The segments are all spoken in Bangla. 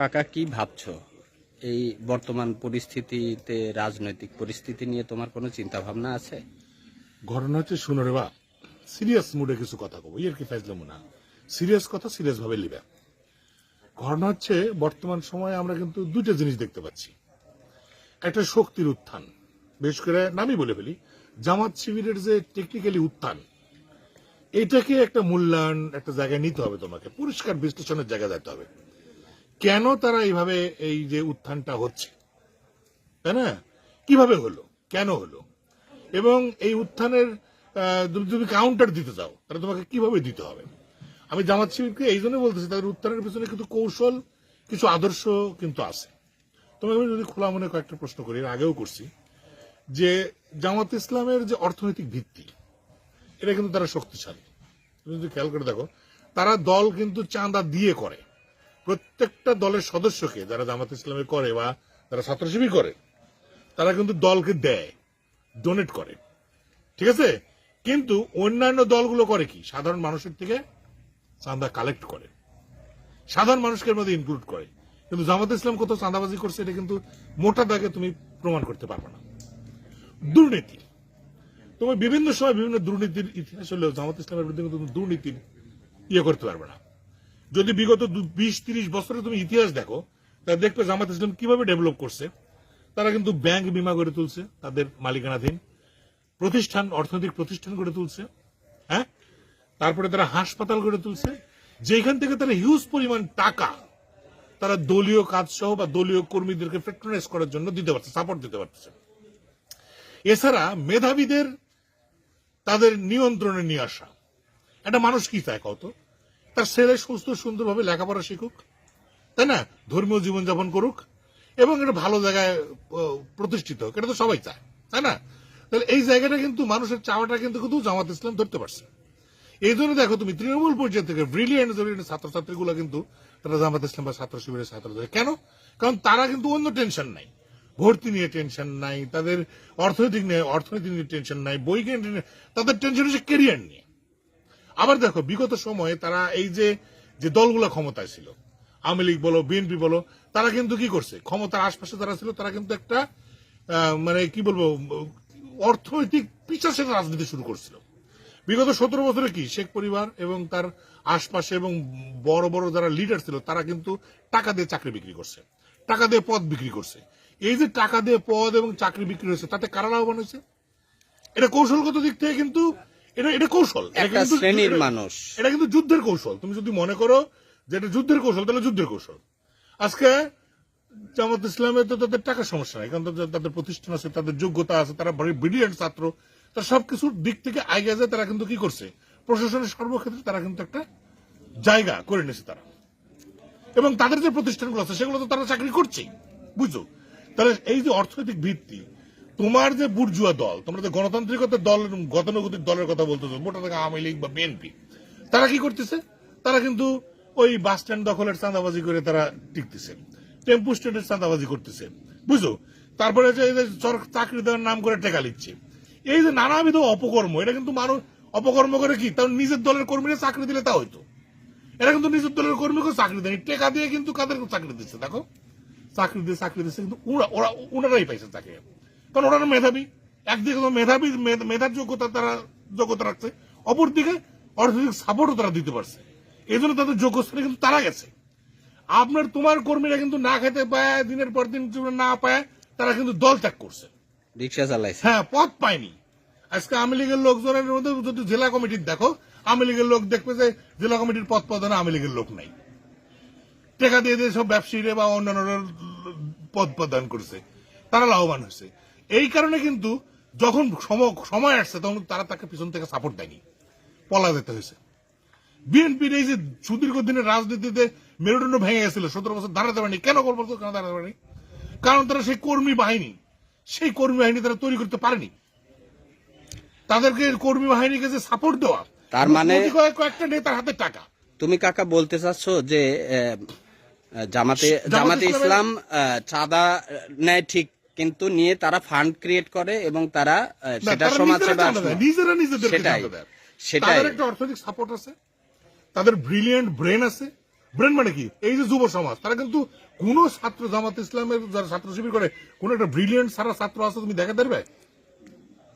কাকা, কি ভাবছ? এই বর্তমান পরিস্থিতিতে, রাজনৈতিক পরিস্থিতি নিয়ে তোমার কোনো চিন্তা ভাবনা আছে? ঘটনা হচ্ছে, শুনো রে বা সিরিয়াস মুডে কিছু কথা কব, ইয়ের কি ফাইজলাম না। সিরিয়াস কথা সিরিয়াস ভাবে লিবে। ঘটনা হচ্ছে, বর্তমান সময়ে আমরা কিন্তু দুইটা জিনিস দেখতে পাচ্ছি। একটা শক্তির উত্থান, বিশেষ করে নামই বলে ফেলি, জামাত শিবিরের যে টেকনিক্যালি উত্থান, এটাকে একটা মূল্যায়ন একটা জায়গায় নিতে হবে তোমাকে, পরিষ্কার বিশ্লেষণের জায়গায় যেতে হবে। কেন তারা এইভাবে এই যে উত্থানটা হচ্ছে? তাই না? কীভাবে হলো? কেন হলো? এবং এই উত্থানের তুমি কাউন্টার দিতে চাও, তাহলে তোমাকে কীভাবে দিতে হবে? আমি জামাত শিবিরকে এই জন্য বলতেছি, তাদের উত্থানের পিছনে কিন্তু কৌশল, কিছু আদর্শ কিন্তু আছে। তোমাকে আমি যদি খোলা মনে কয়েকটা প্রশ্ন করি, এর আগেও করছি, যে জামাত ইসলামের যে অর্থনৈতিক ভিত্তি, এটা কিন্তু তারা শক্তিশালী। তুমি যদি খেয়াল করে দেখো, তারা দল কিন্তু চাঁদা দিয়ে করে। প্রত্যেকটা দলের সদস্যকে যারা জামাত ইসলামে করে বা যারা ছাত্রশিবির করে, তারা কিন্তু দলকে দেয় ডোনেট করে। ঠিক আছে? কিন্তু অন্যান্য দলগুলো করে কি? সাধারণ মানুষের থেকে চাঁদা কালেক্ট করে। সাধারণ মানুষকে মধ্যে ইনক্লুড করে। কিন্তু জামাত ইসলাম কত চাঁদাবাজি করছে, এটা কিন্তু মোটা দাগে তুমি প্রমাণ করতে পারবে না। দুর্নীতি। তুমি বিভিন্ন সময় বিভিন্ন দুর্নীতির ইতিহাস হলেও জামাত ইসলামের বিরুদ্ধে কিন্তু দুর্নীতির ইয়ে করতে পারবে না। যদি বিগত বিশ, তিরিশ বছরে তুমি ইতিহাস দেখো, তাহলে দেখবে জামাত ইসলাম কীভাবে ডেভেলপ করছে। তারা কিন্তু ব্যাংক বিমা গড়ে তুলছে, তাদের মালিকানাধীন প্রতিষ্ঠান, অর্থনৈতিক প্রতিষ্ঠান গড়ে তুলছে হ্যাঁ? তারপরে তারা হাসপাতাল গড়ে তুলছে যেখান থেকে তারা হিউজ পরিমাণ টাকা তারা দলীয় কাজ সহ বা দলীয় কর্মীদেরকে ফ্রেক্টনাইজ করার জন্য দিতে পারছে সাপোর্ট দিতে পারছে। এছাড়া মেধাবীদের তাদের নিয়ন্ত্রণে নিয়ে আসা একটা মানুষ কি চায় কত তার ছেলে সুস্থ, সুন্দরভাবে লেখাপড়া শিখুক, তাই না? ধর্মীয় জীবনযাপন করুক, এবং একটা ভালো জায়গায় প্রতিষ্ঠিত হোক, এটা তো সবাই চায়, তাই না? তাহলে এই জায়গাটা কিন্তু, মানুষের চাওয়াটা কিন্তু কিন্তু জামাত ইসলাম ধরতে পারছে। এই জন্য দেখো তুমি তৃণমূল পর্যায়ে থেকে ব্রিলিয়েন্ট ছাত্রছাত্রীগুলো কিন্তু তারা জামাত ইসলাম বা ছাত্র শিবিরের ছাত্র। কেন? কারণ তারা কিন্তু অন্য টেনশন নাই। ভর্তি নিয়ে টেনশন নাই, তাদের অর্থনৈতিক নিয়ে অর্থনৈতিক নিয়ে টেনশন নাই টেনশন- তাদের টেনশন হচ্ছে কেরিয়ার নিয়ে। আবার দেখো, বিগত সময়ে তারা এই যে যে দলগুলো ক্ষমতায় ছিল, আওয়ামী লীগ বলো, বিএনপি বলো, তারা কিন্তু কি করছে? ক্ষমতার আশপাশে যারা ছিল, তারা কিন্তু একটা মানে কি বলব, অর্থনৈতিক পিছাসের রাজনীতি শুরু করছিল। বিগত সতেরো বছরে কি শেখ পরিবার এবং তার আশপাশে এবং বড় বড় যারা লিডার ছিল, তারা কিন্তু টাকা দিয়ে চাকরি বিক্রি করছে, টাকা দিয়ে পদ বিক্রি করছে। এই যে টাকা দিয়ে পদ এবং চাকরি বিক্রি হয়েছে, তাতে কারা লাভবান হয়েছে? এটা কৌশলগত দিক থেকে কিন্তু এটা এটা কৌশল। একটা শ্রেণির মানুষ। এটা কিন্তু যুদ্ধের কৌশল। তুমি যদি মনে করো যে এটা যুদ্ধের কৌশল তাহলে যুদ্ধের কৌশল। আজকে জামাত ইসলামের তো তাদের টাকার সমস্যা নাই কারণ তাদের- তাদের প্রতিষ্ঠান আছে তাদের যোগ্যতা আছে তারা ব্রিলিয়েন্ট ছাত্র। তারা সবকিছুর দিক থেকে আগে যায় তারা কিন্তু কি করছে? প্রশাসনের সর্বক্ষেত্রে তারা কিন্তু একটা জায়গা করে নিয়েছে তারা। এবং তাদের যে প্রতিষ্ঠানগুলো আছে সেগুলো তো তারা চাকরি করছেই। বুঝছ? তাহলে এই যে অর্থনৈতিক ভিত্তি তোমার যে বুর্জুয়া দল, তোমরা যে গণতান্ত্রিকতার দল গতানুগতিক দলের কথা বলতেছো, মোটা থেকে আওয়ামী লীগ বা বিএনপি, তারা কি করতেছে? তারা কিন্তু ওই বাস স্ট্যান্ড দখলের চাঁদাবাজি করে তারা টিকতেছে, টেম্পু স্ট্যান্ডের চাঁদাবাজি করতেছে, বুঝছ? তারপরে চাকরি দেওয়ার নাম করে টেকা লিখছে এই যে নানাবিধ অপকর্ম, এটা কিন্তু মানুষ, অপকর্ম করে কি? তার নিজের দলের কর্মীরা চাকরি দিলে তা হইতো। এরা কিন্তু নিজের দলের কর্মীকে চাকরি দেয়নি, টেকা দিয়ে কিন্তু কাদের চাকরি দিচ্ছে, দেখো? চাকরি দিয়ে চাকরি দিচ্ছে কিন্তু ওরা, ওনারাই পাইছে চাকরি। কারণ ওরা মেধাবী। একদিকে তো মেধাবী মেধার যোগ্যতা তারা যোগ্যতা রাখছে। অপরদিকে অর্থনৈতিক সাপোর্টও তারা দিতে পারছে। এই জন্য তাদের যোগ্য স্থানে কিন্তু তারা গেছে আপনার তোমার কর্মীরা কিন্তু না খেতে পায় দিনের পর দিন না পায় তারা কিন্তু দল ত্যাগ করছে। রিক্সা চালাইছে। হ্যাঁ পথ পায়নি। আজকে আওয়ামী লীগের লোকজনের মধ্যে যদি জেলা কমিটির দেখো আওয়ামী লীগের লোক দেখবে যে জেলা কমিটির পদ প্রদানে আওয়ামী লীগের লোক নাই। টাকা দিয়ে দিয়ে সব ব্যবসায়ীরা বা অন্যান্য পদ প্রদান করছে। তারা লাভবান হয়েছে। এই কারণে কিন্তু যখন সময় আসছে তখন তারা তাকে পিছন থেকে সাপোর্ট দেয়নি। পলা যেতে হয়েছে। বিএনপির এই যে সুদীর্ঘ দিনের রাজনীতিতে মেরুদণ্ড ভেঙে গেছিল সতেরো বছর দাঁড়াতে পারেনি। কেন করব কেন দাঁড়াতে পারেনি? কারণ তারা সেই কর্মী বাহিনী। সেই কর্মী বাহিনী তারা তৈরি করতে পারেনি। তাদেরকে কর্মী বাহিনীকে যে সাপোর্ট দেওয়া তার মানে- কয়েকটা নেতার হাতে টাকা। তুমি কাকা বলতে চাচ্ছ যে জামাতে জামাতে ইসলাম চাঁদা নেয় ঠিক কিন্তু নিয়ে তারা ফান্ড ক্রিয়েট করে এবং তারা সেটা তারা সমাজ নিজেরা নিজেদেরকে সেটাই সেটাই। একটা অর্থনৈতিক সাপোর্ট আছে তাদের ব্রিলিয়েন্ট ব্রেন আছে। ব্রেন মানে কি? এই যে যুব সমাজ তারা কিন্তু কোন ছাত্র জামাত ইসলামের যারা ছাত্র শিবির করে কোন একটা ব্রিলিয়েন্ট সারা ছাত্র আছে তুমি দেখা দেবে?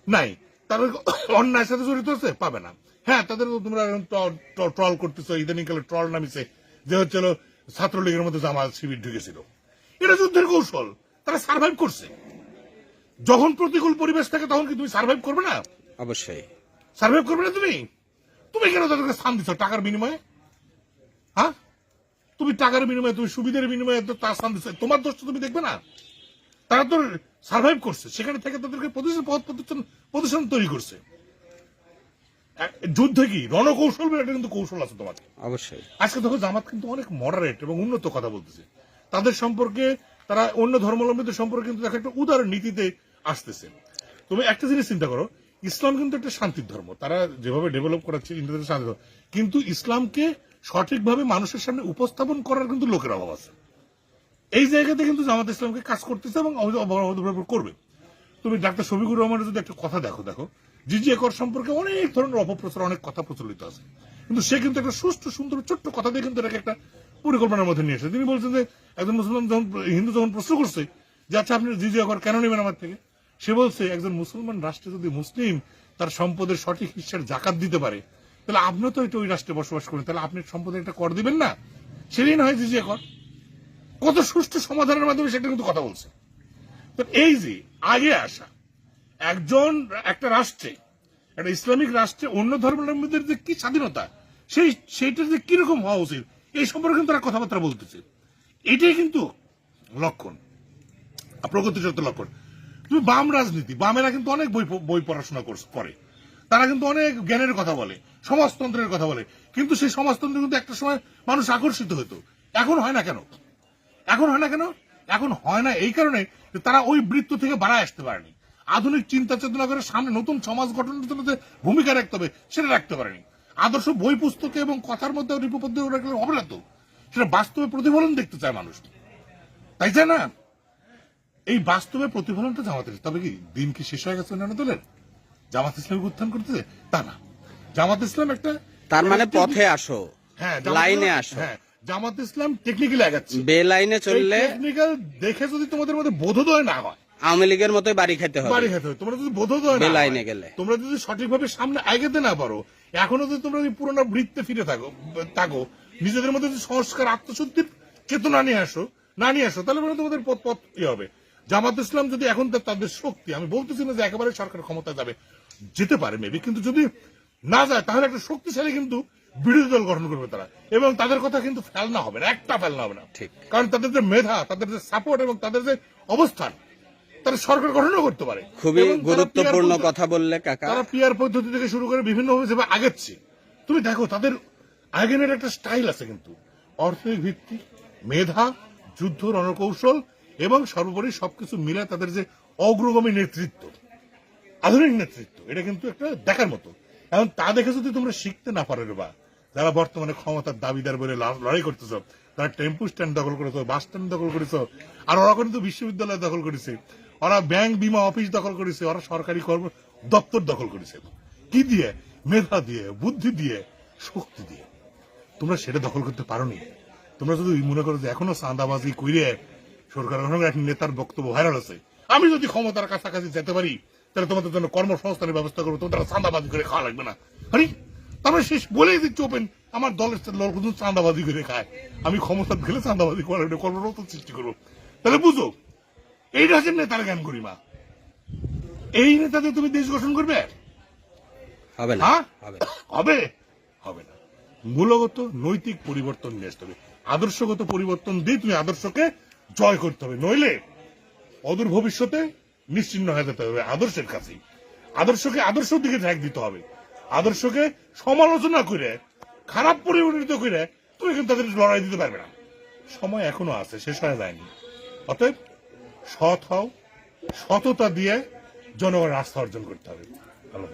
নাই। তাদের অন্যায়ের সাথে জড়িত আছে? পাবে না। হ্যাঁ তাদের তোমরা ট্রল করতেছো ইদানিং কালে ট্রল নামিছে যে হচ্ছে ছাত্রলীগের মধ্যে জামাত শিবির ঢুকেছিল। এটা যুদ্ধের কৌশল। তারা সার্ভাইভ করছে। যখন প্রতিকূল পরিবেশ থাকে তখন কি তুমি সার্ভাইভ করবে না? অবশ্যই। সার্ভাইভ করবে না তুমি? তুমি কেন তাদেরকে স্থান দিচ্ছ টাকার বিনিময়ে? হ্যাঁ? তুমি টাকার বিনিময়ে তুমি সুবিধার বিনিময়ে তার স্থান দিচ্ছ তোমার দোষ তুমি দেখবে না। তারা তো সার্ভাইভ করছে। সেখানে থেকে তাদেরকে প্রতিষ্ঠান পথ প্রতিষ্ঠান প্রতিষ্ঠান তৈরি করছে। যুদ্ধে কি? রণকৌশল একটা কিন্তু কৌশল আছে তোমার অবশ্যই। আজকে দেখো জামাত কিন্তু অনেক মডারেট এবং উন্নত কথা বলতেছে। তাদের সম্পর্কে তারা অন্য ধর্মাবলম্বীদের সম্পর্কে কিন্তু দেখো একটা উদার নীতিতে আসতেছে। তুমি একটা জিনিস চিন্তা করো, ইসলাম কিন্তু একটা শান্তির ধর্ম। তারা যেভাবে ডেভেলপ করাচ্ছে ইন্ডিয়াতে শান্তি ধর্ম। কিন্তু ইসলামকে সঠিকভাবে মানুষের সামনে উপস্থাপন করার কিন্তু লোকের অভাব আছে। এই জায়গাতে কিন্তু জামাত ইসলামকে কাজ করতেছে এবং করবে। তুমি ডাক্তার শফিকুর রহমানের যদি একটা কথা দেখো দেখো, জিজি একর সম্পর্কে অনেক ধরনের অপপ্রচার, অনেক কথা প্রচলিত আছে। কিন্তু সে কিন্তু একটা সুষ্ঠু, সুন্দর, ছোট্ট কথা দিয়ে কিন্তু একটা পরিকল্পনার মধ্যে নিয়ে এসে তিনি বলছেন যে একজন মুসলমান যখন হিন্দু যখন প্রশ্ন করছে যে আচ্ছা আপনি জিজি একর কেন নেবেন আমার থেকে? সে বলছে, একজন মুসলমান রাষ্ট্রে যদি মুসলিম, তার সম্পদের সঠিক হিসার জাকাত দিতে পারে, তাহলে আপনিও তো এটা ওই রাষ্ট্রে বসবাস করেন তাহলে আপনি সম্পদের একটা কর দিবেন না? সেদিন হয় জিজি একর কত সুষ্ঠু সমাধানের মাধ্যমে সেটা কিন্তু কথা বলছে। তো এই যে, আগে আসা, একজন একটা রাষ্ট্রে, একটা ইসলামিক রাষ্ট্রে অন্য ধর্মাবলম্বীদের যে কি স্বাধীনতা, সেই, সেইটার যে কীরকম হওয়া উচিত? এই সম্পর্কে কিন্তু তারা কথাবার্তা বলতেছে। এটাই কিন্তু লক্ষণ। আর প্রগতিশীল লক্ষণ। তুমি বাম রাজনীতি, বামেরা কিন্তু অনেক বই বই পড়াশোনা করে। তারা কিন্তু অনেক জ্ঞানের কথা বলে, সমাজতন্ত্রের কথা বলে। কিন্তু সেই সমাজতন্ত্র কিন্তু একটা সময় মানুষ আকর্ষিত হতো। এখন হয় না কেন? এখন হয় না কেন? এখন হয় না এই কারণে তারা ওই বৃত্ত থেকে বাড়ায় আসতে পারেনি। আধুনিক চিন্তা চেতনা করে সামনে নতুন সমাজ গঠনের ভূমিকা রাখতে হবে, সেটা রাখতে পারেনি। আদর্শ বই পুস্তকে এবং কথার মধ্যে রিপোপদ্ধ রাখলে হবে না তো সেটা বাস্তবে প্রতিফলন দেখতে চায় মানুষ। তাই চায় না? এই বাস্তবে প্রতিফলনটা জামাতের তবে কি দিন কি শেষ হয়ে গেছে অন্যান্য দলের? জামাত ইসলামকে উত্থান করতেছে? তা না। জামাত ইসলাম একটা তার মানে পথে আসো। হ্যাঁ লাইনে আসো। হ্যাঁ জামাত ইসলাম টেকনিক্যালি আগাচ্ছে। বে লাইনে চললে টেকনিক্যাল দেখে যদি তোমাদের মধ্যে বোধোদয় না হয় আওয়ামী লীগের মতোই বাড়ি খেতে হবে। বাড়ি খেতে হবে। তোমরা যদি বোধোদয় না বেলাইনে হয়, গেলে। তোমরা যদি সঠিকভাবে সামনে আগাতে না পারো এখনও যদি তোমরা যদি পুরোনো বৃত্তে ফিরে থাকো থাকো নিজেদের মধ্যে যদি সংস্কার আত্মশুদ্ধির চেতনা নিয়ে আসো না নিয়ে আসো তাহলে পরে তোমাদের পথ পথ কি হবে? জামাত ইসলাম যদি এখন তাদের শক্তি আমি বলতেছি না যে একেবারে সরকার ক্ষমতা যাবে যেতে পারে মেবি কিন্তু যদি না যায় তাহলে একটা শক্তিশালী কিন্তু বিরোধী দল গঠন করবে তারা। এবং তাদের কথা কিন্তু ফেলনা হবে না একটা ফেলনা হবে না। ঠিক। কারণ তাদের যে মেধা তাদের যে সাপোর্ট এবং তাদের যে অবস্থান তারা সরকার গঠনও করতে পারে। খুবই গুরুত্বপূর্ণ কথা বললে কাকা। তারা পিয়ার পদ্ধতি থেকে শুরু করে বিভিন্নভাবে যেভাবে আগাচ্ছে তুমি দেখো তাদের আগেনের একটা স্টাইল আছে কিন্তু। অর্থনৈতিক ভিত্তি মেধা যুদ্ধ রণকৌশল এবং সর্বোপরি সবকিছু মিলে তাদের যে অগ্রগামী নেতৃত্ব আধুনিক নেতৃত্ব এটা কিন্তু একটা দেখার মতো। এখন তা দেখে যদি তোমরা শিখতে না পারো বা যারা বর্তমানে ক্ষমতার দাবিদার বলে লড়াই করতেছ তারা টেম্পু স্ট্যান্ড দখল করেছ, বাস স্ট্যান্ড দখল করেছ, আর ওরা কিন্তু বিশ্ববিদ্যালয় দখল করেছে। ওরা ব্যাংক বিমা অফিস দখল করেছে, ওরা সরকারি কর্ম দপ্তর দখল করেছে। কি দিয়ে? মেধা দিয়ে, বুদ্ধি দিয়ে, শক্তি দিয়ে। তোমরা সেটা দখল করতে পারোনি। তোমরা যদি মনে করো যে এখনও চাঁদাবাজি কইরে সরকার এক নেতার বক্তব্য ভাইরাল আছে, আমি যদি ক্ষমতার কাছাকাছি যেতে পারি, তাহলে তোমাদের জন্য কর্মসংস্থানের ব্যবস্থা করব, তোমাদের চাঁদাবাজি করে খাওয়া লাগবে না। আরে! তারপরে শেষ বলেই দিচ্ছে ওপেন। আমার দলের লোকজন চাঁদাবাজি করে খায়। আমি ক্ষমতা গেলে চাঁদাবাজি করার কর্মরত সৃষ্টি করব। তাহলে বুঝো এইটা হচ্ছে নেতার জ্ঞান করিমা এই নেতাদের তুমি দেশ গঠন করবে? হবে না। হ্যাঁ? হবে। হবে? না। মূলগত নৈতিক পরিবর্তন নিয়ে আসতে হবে। আদর্শগত পরিবর্তন দিয়ে তুমি আদর্শকে জয় করতে হবে। নইলে অদূর ভবিষ্যতে নিশ্চিন্ন হয়ে যেতে হবে আদর্শের কাছেই। আদর্শকে আদর্শ দিকে ঠেক দিতে হবে। আদর্শকে সমালোচনা করে, খারাপ পরিবর্তিত করে, তুমি কিন্তু তাদের লড়াই দিতে পারবে না। সময় এখনও আছে, শেষ হয়ে যায়নি। অতএব সৎ হও, সততা দিয়ে জনগণের আস্থা অর্জন করতে হবে। ভালো।